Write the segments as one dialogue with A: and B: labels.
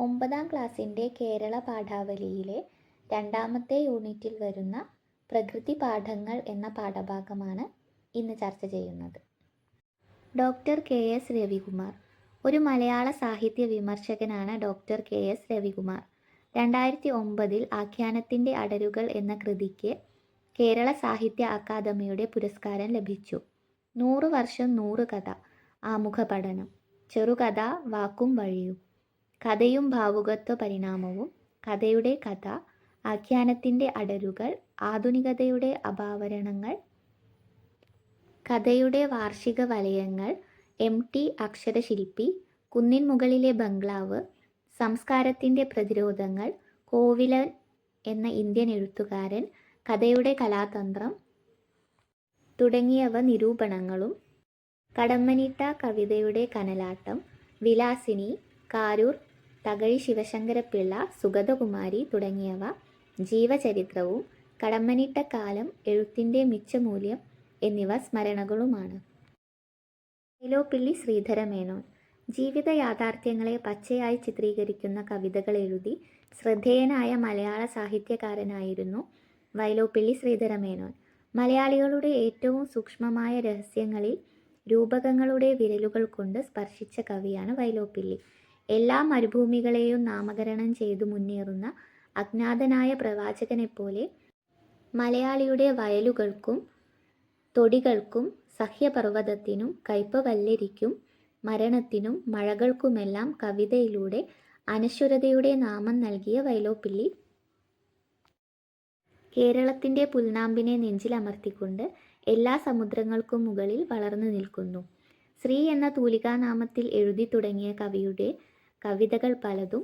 A: ഒമ്പതാം ക്ലാസ്സിന്റെ കേരള പാഠാവലിയിലെ രണ്ടാമത്തെ യൂണിറ്റിൽ വരുന്ന പ്രകൃതി പാഠങ്ങൾ എന്ന പാഠഭാഗമാണ് ഇന്ന് ചർച്ച ചെയ്യുന്നത്. Doctor K S Ravikumar. ഒരു മലയാള സാഹിത്യ വിമർശകനാണ് ഡോക്ടർ കെ എസ് രവികുമാർ. രണ്ടായിരത്തി ഒമ്പതിൽ ആഖ്യാനത്തിന്റെ അടരുകൾ എന്ന കൃതിക്ക് കേരള സാഹിത്യ അക്കാദമിയുടെ പുരസ്കാരം ലഭിച്ചു. നൂറ് വർഷം നൂറ് കഥ ആമുഖ പഠനം ചെറുകഥ വാക്കും വഴിയും. കഥയും ഭാവുകത്വ പരിണാമവും കഥയുടെ കഥ ആഖ്യാനത്തിന്റെ അടരുകൾ ആധുനികതയുടെ അപാവരണങ്ങൾ കഥയുടെ വാർഷിക വലയങ്ങൾ എം ടി അക്ഷരശില്പി കുന്നിൻ മുകളിലെ ബംഗ്ലാവ് സംസ്കാരത്തിന്റെ പ്രതിരോധങ്ങൾ കോവിലൻ എന്ന ഇന്ത്യൻ എഴുത്തുകാരൻ കഥയുടെ കലാതന്ത്രം തുടങ്ങിയവ നിരൂപണങ്ങളും കടമ്മനിട്ട കവിതയുടെ കനലാട്ടം വിലാസിനി കാരൂർ തകഴി ശിവശങ്കരപ്പിള്ള സുഗതകുമാരി തുടങ്ങിയവ ജീവചരിത്രവും കടമ്മനിട്ട കാലം എഴുത്തിന്റെ മിച്ചമൂല്യം എന്നിവ സ്മരണകളുമാണ്. വൈലോപ്പിള്ളി ശ്രീധരമേനോൻ ജീവിത യാഥാർത്ഥ്യങ്ങളെ പച്ചയായി ചിത്രീകരിക്കുന്ന കവിതകൾ എഴുതി ശ്രദ്ധേയനായ മലയാള സാഹിത്യകാരനായിരുന്നു വൈലോപ്പിള്ളി ശ്രീധരമേനോൻ. മലയാളികളുടെ ഏറ്റവും സൂക്ഷ്മമായ രഹസ്യങ്ങളിൽ രൂപകങ്ങളുടെ വിരലുകൾ കൊണ്ട് സ്പർശിച്ച കവിയാണ് വൈലോപ്പിള്ളി. എല്ലാ മരുഭൂമികളെയും നാമകരണം ചെയ്തു മുന്നേറുന്ന അജ്ഞാതനായ പ്രവാചകനെപ്പോലെ മലയാളിയുടെ വയലുകൾക്കും തൊടികൾക്കും സഹ്യപർവതത്തിനും കയ്പവല്ലരിക്കും മരണത്തിനും മഴകൾക്കുമെല്ലാം കവിതയിലൂടെ അനശ്വരതയുടെ നാമം നൽകിയ വൈലോപ്പിള്ളി കേരളത്തിന്റെ പുൽനാമ്പിനെ നെഞ്ചിലമർത്തിക്കൊണ്ട് എല്ലാ സമുദ്രങ്ങൾക്കും മുകളിൽ വളർന്നു നിൽക്കുന്നു. ശ്രീ എന്ന തൂലികാനാമത്തിൽ എഴുതി തുടങ്ങിയ കവിയുടെ കവിതകൾ പലതും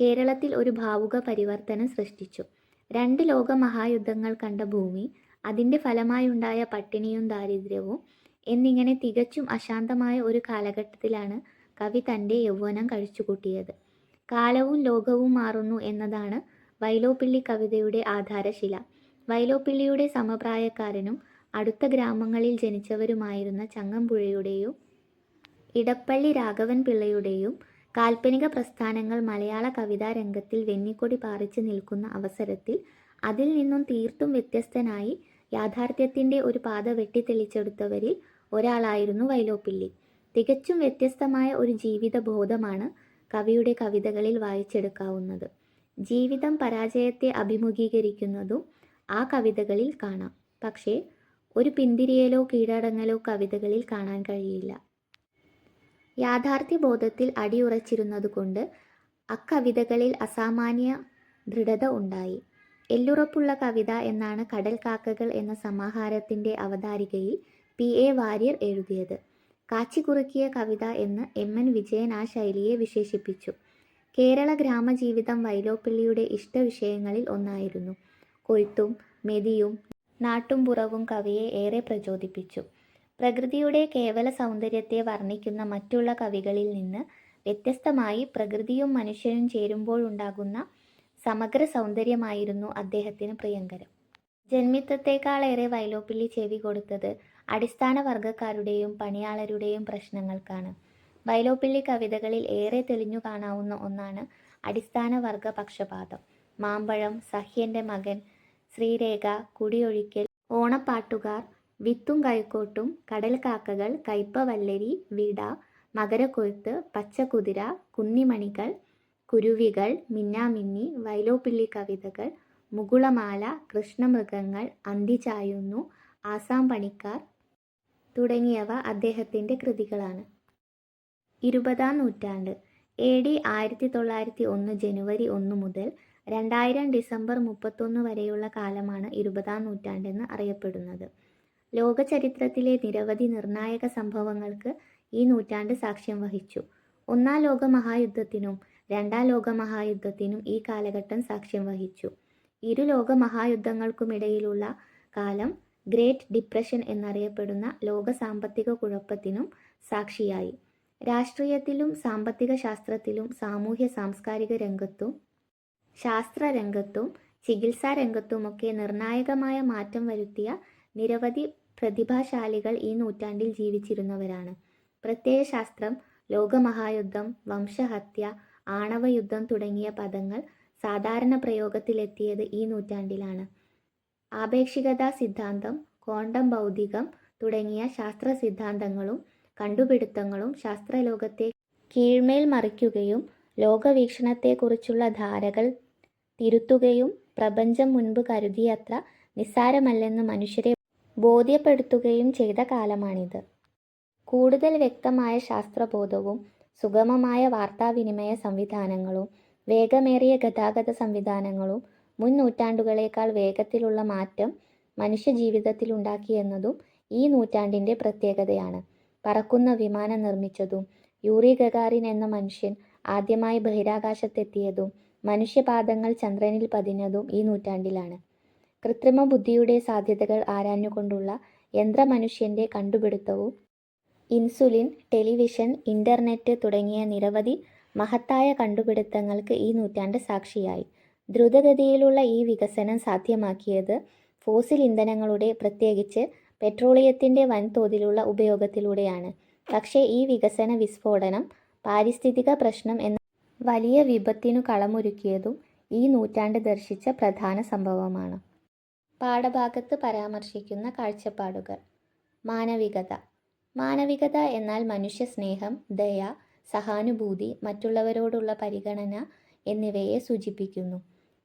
A: കേരളത്തിൽ ഒരു ഭാവുക പരിവർത്തനം സൃഷ്ടിച്ചു. രണ്ട് ലോക മഹായുദ്ധങ്ങൾ കണ്ട ഭൂമി അതിന്റെ ഫലമായുണ്ടായ പട്ടിണിയും ദാരിദ്ര്യവും എന്നിങ്ങനെ തികച്ചും അശാന്തമായ ഒരു കാലഘട്ടത്തിലാണ് കവി തന്റെ യൗവനം കഴിച്ചുകൂട്ടിയത്. കാലവും ലോകവും മാറുന്നു എന്നതാണ് വൈലോപ്പിള്ളി കവിതയുടെ ആധാരശില. വൈലോപ്പിള്ളിയുടെ സമപ്രായക്കാരനും അടുത്ത ഗ്രാമങ്ങളിൽ ജനിച്ചവരുമായിരുന്ന ചങ്ങമ്പുഴയുടെയും ഇടപ്പള്ളി രാഘവൻ പിള്ളയുടെയും കാൽപ്പനിക പ്രസ്ഥാനങ്ങൾ മലയാള കവിതാ രംഗത്തിൽ വെന്നിക്കൊടി പാറിച്ചു നിൽക്കുന്ന അവസരത്തിൽ അതിൽ നിന്നും തീർത്തും വ്യത്യസ്തനായി യാഥാർത്ഥ്യത്തിന്റെ ഒരു പാത വെട്ടിത്തെളിച്ചെടുത്തവരിൽ ഒരാളായിരുന്നു വൈലോപ്പിള്ളി. തികച്ചും വ്യത്യസ്തമായ ഒരു ജീവിത ബോധമാണ് കവിയുടെ കവിതകളിൽ വായിച്ചെടുക്കാവുന്നത്. ജീവിതം പരാജയത്തെ അഭിമുഖീകരിക്കുന്നതും ആ കവിതകളിൽ കാണാം. പക്ഷേ ഒരു പിന്തിരിയലോ കീഴടങ്ങലോ കവിതകളിൽ കാണാൻ കഴിയില്ല. യാഥാർത്ഥ്യബോധത്തിൽ അടിയുറച്ചിരുന്നതുകൊണ്ട് അക്കവിതകളിൽ അസാമാന്യ ദൃഢത ഉണ്ടായി. എല്ലുറപ്പുള്ള കവിത എന്നാണ് കടൽ കാക്കകൾ എന്ന സമാഹാരത്തിന്റെ അവതാരികയിൽ പി. എ. വാര്യർ എഴുതിയത്. കാച്ചിക്കുറുക്കിയ കവിത എന്ന് എം. എൻ. വിജയൻ ആ ശൈലിയെ വിശേഷിപ്പിച്ചു. കേരള ഗ്രാമജീവിതം വൈലോപ്പിള്ളിയുടെ ഇഷ്ടവിഷയങ്ങളിൽ ഒന്നായിരുന്നു. കൊയ്ത്തും മെതിയും നാട്ടുംപുറവും കവിയെ ഏറെ പ്രചോദിപ്പിച്ചു. പ്രകൃതിയുടെ കേവല സൗന്ദര്യത്തെ വർണിക്കുന്ന മറ്റുള്ള കവികളിൽ നിന്ന് വ്യത്യസ്തമായി പ്രകൃതിയും മനുഷ്യനും ചേരുമ്പോഴുണ്ടാകുന്ന സമഗ്ര സൗന്ദര്യമായിരുന്നു അദ്ദേഹത്തിന് പ്രിയങ്കരം. ജന്മിത്വത്തെക്കാളേറെ വൈലോപ്പിള്ളി ചെവി കൊടുത്തത് അടിസ്ഥാന വർഗക്കാരുടെയും പണിയാളരുടെയും പ്രശ്നങ്ങൾക്കാണ്. വൈലോപ്പിള്ളി കവിതകളിൽ ഏറെ തെളിഞ്ഞു കാണാവുന്ന ഒന്നാണ് അടിസ്ഥാന വർഗ പക്ഷപാതം. മാമ്പഴം സഹ്യന്റെ മകൻ ശ്രീരേഖ കുടിയൊഴിക്കൽ ഓണപ്പാട്ടുകാർ വിത്തും കൈക്കോട്ടും കടൽക്കാക്കകൾ കയ്പവല്ലരി വിട മകരക്കൊയ്ത്ത് പച്ചകുതിര കുന്നിമണികൾ കുരുവികൾ മിന്നാമിന്നി വൈലോപ്പിള്ളി കവിതകൾ മുകുളമാല കൃഷ്ണമൃഗങ്ങൾ അന്തിചായുന്നു ആസാം പണിക്കാർ തുടങ്ങിയവ അദ്ദേഹത്തിന്റെ കൃതികളാണ്. ഇരുപതാം നൂറ്റാണ്ട് എ ഡി ആയിരത്തി തൊള്ളായിരത്തി ഒന്ന് ജനുവരി ഒന്ന് മുതൽ രണ്ടായിരം ഡിസംബർ മുപ്പത്തൊന്ന് വരെയുള്ള കാലമാണ് ഇരുപതാം നൂറ്റാണ്ടെന്ന് അറിയപ്പെടുന്നത്. ലോക ചരിത്രത്തിലെ നിരവധി നിർണായക സംഭവങ്ങൾക്ക് ഈ നൂറ്റാണ്ട് സാക്ഷ്യം വഹിച്ചു. ഒന്നാം ലോക മഹായുദ്ധത്തിനും രണ്ടാം ലോക മഹായുദ്ധത്തിനും ഈ കാലഘട്ടം സാക്ഷ്യം വഹിച്ചു. ഇരു ലോക മഹായുദ്ധങ്ങൾക്കുമിടയിലുള്ള കാലം ഗ്രേറ്റ് ഡിപ്രഷൻ എന്നറിയപ്പെടുന്ന ലോക സാമ്പത്തിക കുഴപ്പത്തിനും സാക്ഷിയായി. രാഷ്ട്രീയത്തിലും സാമ്പത്തിക ശാസ്ത്രത്തിലും സാമൂഹ്യ സാംസ്കാരിക രംഗത്തും ശാസ്ത്ര രംഗത്തും ചികിത്സാ രംഗത്തുമൊക്കെ നിർണായകമായ മാറ്റം വരുത്തിയ നിരവധി പ്രതിഭാശാലികൾ ഈ നൂറ്റാണ്ടിൽ ജീവിച്ചിരുന്നവരാണ് പ്രത്യയശാസ്ത്രം ലോകമഹായുദ്ധം വംശഹത്യ ആണവയുദ്ധം തുടങ്ങിയ പദങ്ങൾ സാധാരണ പ്രയോഗത്തിലെത്തിയത് ഈ നൂറ്റാണ്ടിലാണ്. ആപേക്ഷികതാ സിദ്ധാന്തം, ക്വാണ്ടം ഭൗതികം തുടങ്ങിയ ശാസ്ത്ര സിദ്ധാന്തങ്ങളും കണ്ടുപിടുത്തങ്ങളും ശാസ്ത്രലോകത്തെ കീഴ്മേൽ മറിക്കുകയും ലോകവീക്ഷണത്തെക്കുറിച്ചുള്ള ധാരകൾ തിരുത്തുകയും പ്രപഞ്ചം മുൻപ് കരുതിയത്ര നിസ്സാരമല്ലെന്ന് മനുഷ്യരെ ബോധ്യപ്പെടുത്തുകയും ചെയ്ത കാലമാണിത്. കൂടുതൽ വ്യക്തമായ ശാസ്ത്രബോധവും സുഗമമായ വാർത്താവിനിമയ സംവിധാനങ്ങളും വേഗമേറിയ ഗതാഗത സംവിധാനങ്ങളും മുൻ നൂറ്റാണ്ടുകളേക്കാൾ വേഗത്തിലുള്ള മാറ്റം മനുഷ്യജീവിതത്തിലുണ്ടാക്കിയെന്നതും ഈ നൂറ്റാണ്ടിന്റെ പ്രത്യേകതയാണ്. പറക്കുന്ന വിമാനം നിർമ്മിച്ചതും യൂറി ഗഗാറിൻ എന്ന മനുഷ്യൻ ആദ്യമായി ബഹിരാകാശത്തെത്തിയതും മനുഷ്യപാദങ്ങൾ ചന്ദ്രനിൽ പതിഞ്ഞതും ഈ നൂറ്റാണ്ടിലാണ്. കൃത്രിമബുദ്ധിയുടെ സാധ്യതകൾ ആരാഞ്ഞുകൊണ്ടുള്ള യന്ത്രമനുഷ്യന്റെ കണ്ടുപിടുത്തവും ഇൻസുലിൻ, ടെലിവിഷൻ, ഇന്റർനെറ്റ് തുടങ്ങിയ നിരവധി മഹത്തായ കണ്ടുപിടുത്തങ്ങൾക്ക് ഈ നൂറ്റാണ്ട് സാക്ഷിയായി. ദ്രുതഗതിയിലുള്ള ഈ വികസനം സാധ്യമാക്കിയത് ഫോസിൽ ഇന്ധനങ്ങളുടെ, പ്രത്യേകിച്ച് പെട്രോളിയത്തിന്റെ വൻതോതിലുള്ള ഉപയോഗത്തിലൂടെയാണ്. പക്ഷേ ഈ വികസന വിസ്ഫോടനം പാരിസ്ഥിതിക പ്രശ്നം എന്ന വലിയ വിപത്തിനു കളമൊരുക്കിയതും ഈ നൂറ്റാണ്ട് ദർശിച്ച പ്രധാന സംഭവമാണ്. പാഠഭാഗത്ത് പരാമർശിക്കുന്ന കാഴ്ചപ്പാടുകൾ. മാനവികത. മാനവികത എന്നാൽ മനുഷ്യ സ്നേഹം ദയ, സഹാനുഭൂതി, മറ്റുള്ളവരോടുള്ള പരിഗണന എന്നിവയെ സൂചിപ്പിക്കുന്നു.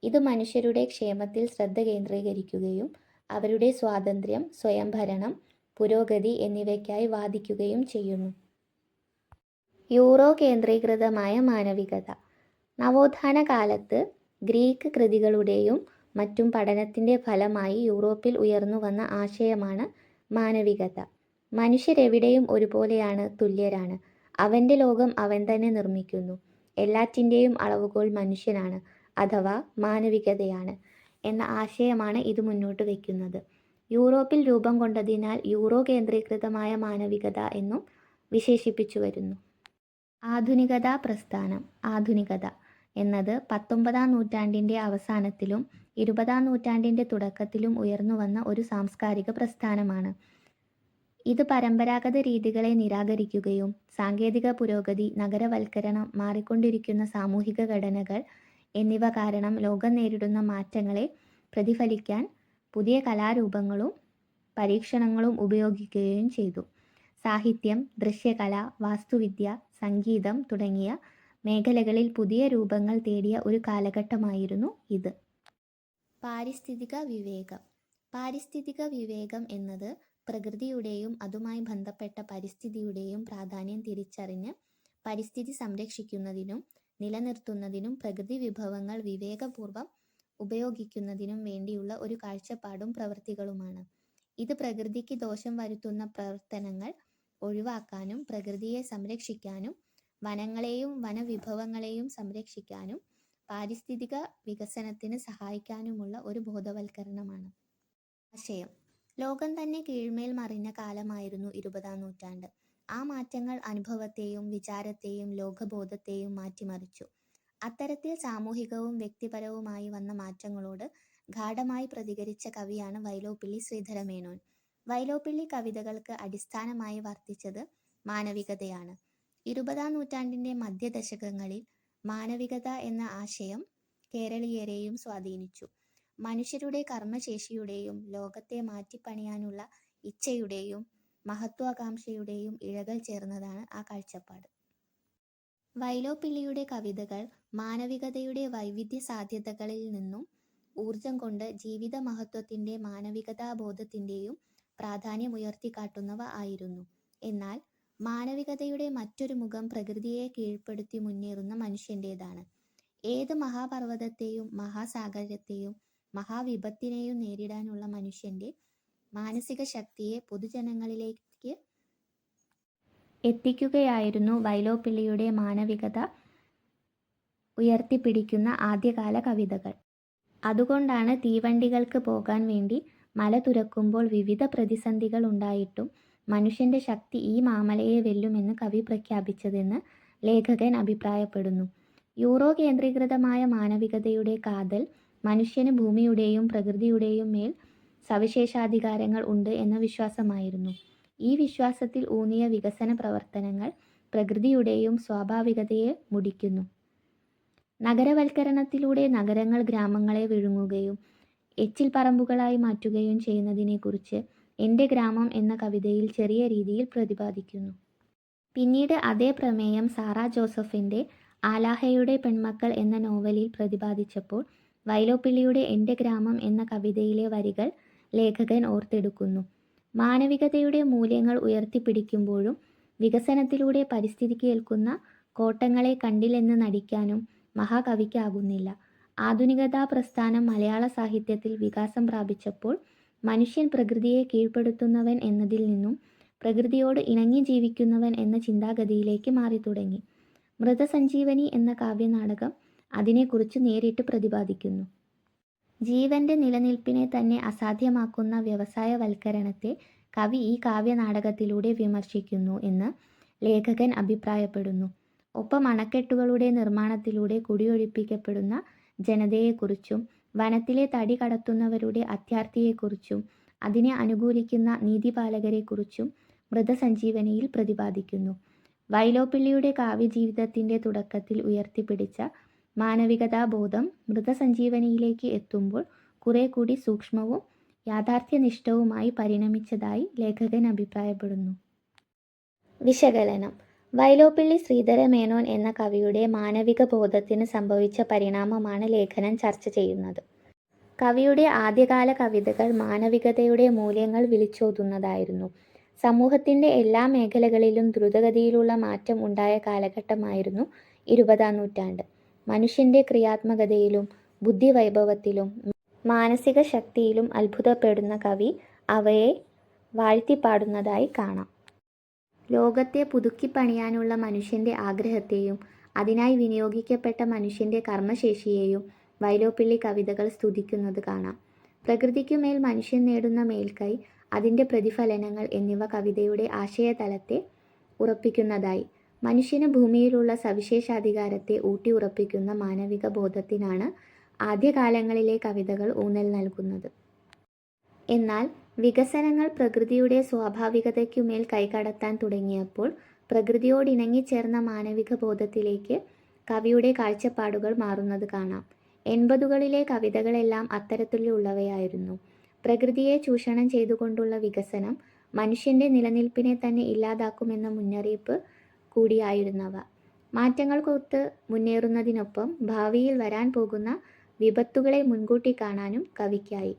A: ഇത് മനുഷ്യരുടെ ക്ഷേമത്തിൽ ശ്രദ്ധ കേന്ദ്രീകരിക്കുകയും അവരുടെ സ്വാതന്ത്ര്യം, സ്വയംഭരണം, പുരോഗതി എന്നിവയ്ക്കായി വാദിക്കുകയും ചെയ്യുന്നു. യൂറോ കേന്ദ്രീകൃതമായ മാനവികത. നവോത്ഥാന കാലത്ത് ഗ്രീക്ക് കൃതികളുടെയും മറ്റും പഠനത്തിന്റെ ഫലമായി യൂറോപ്പിൽ ഉയർന്നു ഉയർന്നുവന്ന ആശയമാണ് മാനവികത. മനുഷ്യരെവിടെയും ഒരുപോലെയാണ്, തുല്യരാണ്. അവന്റെ ലോകം അവൻ തന്നെ നിർമ്മിക്കുന്നു. എല്ലാറ്റിന്റെയും അളവുകോൽ മനുഷ്യനാണ് അഥവാ മാനവികതയാണ് എന്ന ആശയമാണ് ഇത് മുന്നോട്ട് വയ്ക്കുന്നത്. യൂറോപ്പിൽ രൂപം കൊണ്ടതിനാൽ യൂറോ കേന്ദ്രീകൃതമായ മാനവികത എന്നും വിശേഷിപ്പിച്ചു വരുന്നു ആധുനികതാ പ്രസ്ഥാനം. ആധുനികത എന്നത് പത്തൊമ്പതാം നൂറ്റാണ്ടിന്റെ അവസാനത്തിലും ഇരുപതാം നൂറ്റാണ്ടിന്റെ തുടക്കത്തിലും ഉയർന്നു വന്ന ഒരു സാംസ്കാരിക പ്രസ്ഥാനമാണ്. ഇത് പരമ്പരാഗത രീതികളെ നിരാകരിക്കുകയും സാങ്കേതിക പുരോഗതി, നഗരവൽക്കരണം, മാറിക്കൊണ്ടിരിക്കുന്ന സാമൂഹിക ഘടനകൾ എന്നിവ കാരണം ലോകം നേരിടുന്ന മാറ്റങ്ങളെ പ്രതിഫലിക്കാൻ പുതിയ കലാരൂപങ്ങളും പരീക്ഷണങ്ങളും ഉപയോഗിക്കുകയും ചെയ്തു. സാഹിത്യം, ദൃശ്യകല, വാസ്തുവിദ്യ, സംഗീതം തുടങ്ങിയ മേഖലകളിൽ പുതിയ രൂപങ്ങൾ തേടിയ ഒരു കാലഘട്ടമായിരുന്നു ഇത്. പാരിസ്ഥിതിക വിവേകം. പാരിസ്ഥിതിക വിവേകം എന്നത് പ്രകൃതിയുടെയും അതുമായി ബന്ധപ്പെട്ട പരിസ്ഥിതിയുടെയും പ്രാധാന്യം തിരിച്ചറിഞ്ഞ് പരിസ്ഥിതി സംരക്ഷിക്കുന്നതിനും നിലനിർത്തുന്നതിനും പ്രകൃതി വിഭവങ്ങൾ വിവേകപൂർവം ഉപയോഗിക്കുന്നതിനും വേണ്ടിയുള്ള ഒരു കാഴ്ചപ്പാടും പ്രവൃത്തികളുമാണ്. ഇത് പ്രകൃതിക്ക് ദോഷം വരുത്തുന്ന പ്രവർത്തനങ്ങൾ ഒഴിവാക്കാനും പ്രകൃതിയെ സംരക്ഷിക്കാനും വനങ്ങളെയും വനവിഭവങ്ങളെയും സംരക്ഷിക്കാനും പാരിസ്ഥിതിക വികസനത്തിന് സഹായിക്കാനുമുള്ള ഒരു ബോധവൽക്കരണമാണ്. ആശയം. ലോകം തന്നെ കീഴ്മേൽ മറിഞ്ഞ കാലമായിരുന്നു ഇരുപതാം നൂറ്റാണ്ട്. ആ മാറ്റങ്ങൾ അനുഭവത്തെയും വിചാരത്തെയും ലോകബോധത്തെയും മാറ്റിമറിച്ചു. അത്തരത്തിൽ സാമൂഹികവും വ്യക്തിപരവുമായി വന്ന മാറ്റങ്ങളോട് ഗാഠമായി പ്രതികരിച്ച കവിയാണ് വൈലോപ്പിള്ളി ശ്രീധരമേനോൻ. വൈലോപ്പിള്ളി കവിതകൾക്ക് അടിസ്ഥാനമായി വർത്തിച്ചത് മാനവികതയാണ്. ഇരുപതാം നൂറ്റാണ്ടിന്റെ മധ്യദശകങ്ങളിൽ മാനവികത എന്ന ആശയം കേരളീയരെയും സ്വാധീനിച്ചു. മനുഷ്യരുടെ കർമ്മശേഷിയുടെയും ലോകത്തെ മാറ്റിപ്പണിയാനുള്ള ഇച്ഛയുടെയും മഹത്വാകാംക്ഷയുടെയും ഇഴകൾ ചേർന്നതാണ് ആ കാഴ്ചപ്പാട്. വൈലോപ്പിള്ളിയുടെ കവിതകൾ മാനവികതയുടെ വൈവിധ്യ സാധ്യതകളിൽ നിന്നും ഊർജം കൊണ്ട് ജീവിത മഹത്വത്തിന്റെ മാനവികതാബോധത്തിന്റെയും കാട്ടുന്നവ ആയിരുന്നു. എന്നാൽ മാനവികതയുടെ മറ്റൊരു മുഖം പ്രകൃതിയെ കീഴ്പ്പെടുത്തി മുന്നേറുന്ന മനുഷ്യന്റേതാണ്. ഏത് മഹാപർവതത്തെയും മഹാസാഗരത്തെയും മഹാവിപത്തിനെയും നേരിടാനുള്ള മനുഷ്യന്റെ മാനസികശക്തിയെ പൊതുജനങ്ങളിലേക്ക് എത്തിക്കുകയായിരുന്നു വൈലോപ്പിള്ളിയുടെ മാനവികത ഉയർത്തിപ്പിടിക്കുന്ന ആദ്യകാല കവിതകൾ. അതുകൊണ്ടാണ് തീവണ്ടികൾക്ക് പോകാൻ വേണ്ടി മല തുരക്കുമ്പോൾ വിവിധ പ്രതിസന്ധികൾ ഉണ്ടായിട്ടും മനുഷ്യന്റെ ശക്തി ഈ മാമലയെ വെല്ലുമെന്ന് കവി പ്രഖ്യാപിച്ചതെന്ന് ലേഖകൻ അഭിപ്രായപ്പെടുന്നു. യൂറോ കേന്ദ്രീകൃതമായ മാനവികതയുടെ കാതൽ മനുഷ്യന് ഭൂമിയുടെയും പ്രകൃതിയുടെയും മേൽ സവിശേഷാധികാരങ്ങൾ ഉണ്ട് എന്ന വിശ്വാസമായിരുന്നു. ഈ വിശ്വാസത്തിൽ ഊന്നിയ വികസന പ്രവർത്തനങ്ങൾ പ്രകൃതിയുടെയും സ്വാഭാവികതയെ മുടിക്കുന്നു. നഗരവൽക്കരണത്തിലൂടെ നഗരങ്ങൾ ഗ്രാമങ്ങളെ വിഴുങ്ങുകയും എച്ചിൽ പറമ്പുകളായി മാറ്റുകയും ചെയ്യുന്നതിനെക്കുറിച്ച് എന്റെ ഗ്രാമം എന്ന കവിതയിൽ ചെറിയ രീതിയിൽ പ്രതിപാദിക്കുന്നു. പിന്നീട് അതേ പ്രമേയം സാറ ജോസഫിന്റെ ആലാഹയുടെ പെൺമക്കൾ എന്ന നോവലിൽ പ്രതിപാദിച്ചപ്പോൾ വൈലോപ്പിള്ളിയുടെ എന്റെ ഗ്രാമം എന്ന കവിതയിലെ വരികൾ ലേഖകൻ ഓർത്തെടുക്കുന്നു. മാനവികതയുടെ മൂല്യങ്ങൾ ഉയർത്തിപ്പിടിക്കുമ്പോഴും വികസനത്തിലൂടെ പരിസ്ഥിതിക്ക് ഏൽക്കുന്ന കോട്ടങ്ങളെ കണ്ടില്ലെന്ന് നടിക്കാനും മഹാകവിക്കാകുന്നില്ല. ആധുനികതാ പ്രസ്ഥാനം മലയാള സാഹിത്യത്തിൽ വികാസം പ്രാപിച്ചപ്പോൾ മനുഷ്യൻ പ്രകൃതിയെ കീഴ്പ്പെടുത്തുന്നവൻ എന്നതിൽ നിന്നും പ്രകൃതിയോട് ഇണങ്ങി ജീവിക്കുന്നവൻ എന്ന ചിന്താഗതിയിലേക്ക് മാറി തുടങ്ങി മൃതസഞ്ജീവനി എന്ന കാവ്യനാടകം അതിനെക്കുറിച്ച് നേരിട്ട് പ്രതിപാദിക്കുന്നു. ജീവന്റെ നിലനിൽപ്പിനെ തന്നെ അസാധ്യമാക്കുന്ന വ്യവസായവൽക്കരണത്തെ കവി ഈ കാവ്യനാടകത്തിലൂടെ വിമർശിക്കുന്നു എന്ന് ലേഖകൻ അഭിപ്രായപ്പെടുന്നു. ഒപ്പം അണക്കെട്ടുകളുടെ നിർമ്മാണത്തിലൂടെ കുടിയൊഴിപ്പിക്കപ്പെടുന്ന ജനതയെക്കുറിച്ചും വനത്തിലെ തടി കടത്തുന്നവരുടെ അത്യാർത്തിയെക്കുറിച്ചും അതിനെ അനുകൂലിക്കുന്ന നീതിപാലകരെക്കുറിച്ചും മൃതസഞ്ജീവനിയിൽ പ്രതിപാദിക്കുന്നു. വൈലോപ്പിള്ളിയുടെ കാവ്യജീവിതത്തിന്റെ തുടക്കത്തിൽ ഉയർത്തിപ്പിടിച്ച മാനവികതാബോധം മൃതസഞ്ജീവനിയിലേക്ക് എത്തുമ്പോൾ കുറേക്കൂടി സൂക്ഷ്മവും യാഥാർത്ഥ്യനിഷ്ഠവുമായി പരിണമിച്ചതായി ലേഖകൻ അഭിപ്രായപ്പെടുന്നു. വിശകലനം വൈലോപ്പിള്ളി ശ്രീധരമേനോൻ എന്ന കവിയുടെ മാനവിക ബോധത്തിന് സംഭവിച്ച പരിണാമമാണ് ലേഖനം ചർച്ച ചെയ്യുന്നത്. കവിയുടെ ആദ്യകാല കവിതകൾ മാനവികതയുടെ മൂല്യങ്ങൾ വിളിച്ചോതുന്നതായിരുന്നു. സമൂഹത്തിന്റെ എല്ലാ മേഖലകളിലും ദ്രുതഗതിയിലുള്ള മാറ്റം ഉണ്ടായ കാലഘട്ടമായിരുന്നു ഇരുപതാം നൂറ്റാണ്ട്. മനുഷ്യന്റെ ക്രിയാത്മകതയിലും ബുദ്ധിവൈഭവത്തിലും മാനസിക ശക്തിയിലും അത്ഭുതപ്പെടുന്ന കവി അവയെ വാഴ്ത്തിപ്പാടുന്നതായി കാണാം. ലോകത്തെ പുതുക്കിപ്പണിയാനുള്ള മനുഷ്യന്റെ ആഗ്രഹത്തെയും അതിനായി വിനിയോഗിക്കപ്പെട്ട മനുഷ്യന്റെ കർമ്മശേഷിയെയും വൈലോപ്പിള്ളി കവിതകൾ സ്തുതിക്കുന്നത് കാണാം. പ്രകൃതിക്കുമേൽ മനുഷ്യൻ നേടുന്ന മേൽക്കൈ, അതിന്റെ പ്രതിഫലനങ്ങൾ എന്നിവ കവിതയുടെ ആശയതലത്തെ ഉറപ്പിക്കുന്നതായി. മനുഷ്യന് ഭൂമിയിലുള്ള സവിശേഷാധികാരത്തെ ഊട്ടിയുറപ്പിക്കുന്ന മാനവികബോധത്തിനാണ് ആദ്യകാലങ്ങളിലെ കവിതകൾ ഊന്നൽ നൽകുന്നത്. എന്നാൽ വികസനങ്ങൾ പ്രകൃതിയുടെ സ്വാഭാവികതയ്ക്കുമേൽ കൈകടത്താൻ തുടങ്ങിയപ്പോൾ പ്രകൃതിയോടിണങ്ങിച്ചേർന്ന മാനവികബോധത്തിലേക്ക് കവിയുടെ കാഴ്ചപ്പാടുകൾ മാറുന്നത് കാണാം. എൺപതുകളിലെ കവിതകളെല്ലാം അത്തരത്തിലുള്ളവയായിരുന്നു. പ്രകൃതിയെ ചൂഷണം ചെയ്തുകൊണ്ടുള്ള വികസനം മനുഷ്യന്റെ നിലനിൽപ്പിനെ തന്നെ ഇല്ലാതാക്കുമെന്ന മുന്നറിയിപ്പ് കൂടിയായിരുന്നവ. മാറ്റങ്ങൾക്കൊത്ത് മുന്നേറുന്നതിനൊപ്പം ഭാവിയിൽ വരാൻ പോകുന്ന വിപത്തുകളെ മുൻകൂട്ടി കാണാനും കവിക്കായി.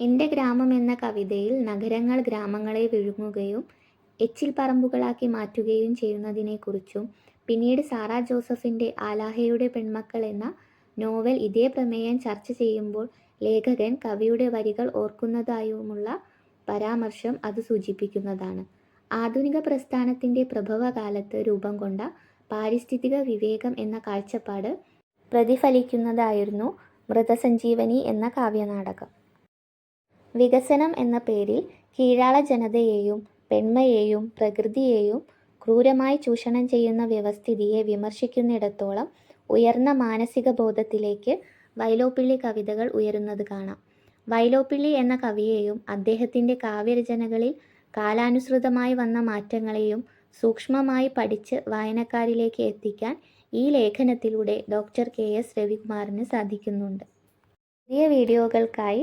A: എന്റെ ഗ്രാമം എന്ന കവിതയിൽ നഗരങ്ങൾ ഗ്രാമങ്ങളെ വിഴുങ്ങുകയും എച്ചിൽ പറമ്പുകളാക്കി മാറ്റുകയും ചെയ്യുന്നതിനെക്കുറിച്ചും പിന്നീട് സാറാ ജോസഫിന്റെ ആലാഹയുടെ പെൺമക്കൾ എന്ന നോവൽ ഇതേ പ്രമേയം ചർച്ച ചെയ്യുമ്പോൾ ലേഖകൻ കവിയുടെ വരികൾ ഓർക്കുന്നതായുമുള്ള പരാമർശം അത് സൂചിപ്പിക്കുന്നതാണ്. ആധുനിക പ്രസ്ഥാനത്തിന്റെ പ്രഭവകാലത്ത് രൂപം കൊണ്ട പാരിസ്ഥിതിക വിവേകം എന്ന കാഴ്ചപ്പാട് പ്രതിഫലിക്കുന്നതായിരുന്നു മൃതസഞ്ജീവനി എന്ന കാവ്യനാടകം. വികസനം എന്ന പേരിൽ കീഴാള ജനതയെയും പെൺമയെയും പ്രകൃതിയെയും ക്രൂരമായി ചൂഷണം ചെയ്യുന്ന വ്യവസ്ഥിതിയെ വിമർശിക്കുന്നിടത്തോളം ഉയർന്ന മാനസിക ബോധത്തിലേക്ക് വൈലോപ്പിള്ളി കവിതകൾ ഉയരുന്നത് കാണാം. വൈലോപ്പിള്ളി എന്ന കവിയെയും അദ്ദേഹത്തിന്റെ കാവ്യരചനകളിൽ കാലാനുസൃതമായി വന്ന മാറ്റങ്ങളെയും സൂക്ഷ്മമായി പഠിച്ച് വായനക്കാരിലേക്ക് എത്തിക്കാൻ ഈ ലേഖനത്തിലൂടെ ഡോക്ടർ കെ. എസ്. രവികുമാറിന് സാധിക്കുന്നുണ്ട്. പുതിയ വീഡിയോകൾക്കായി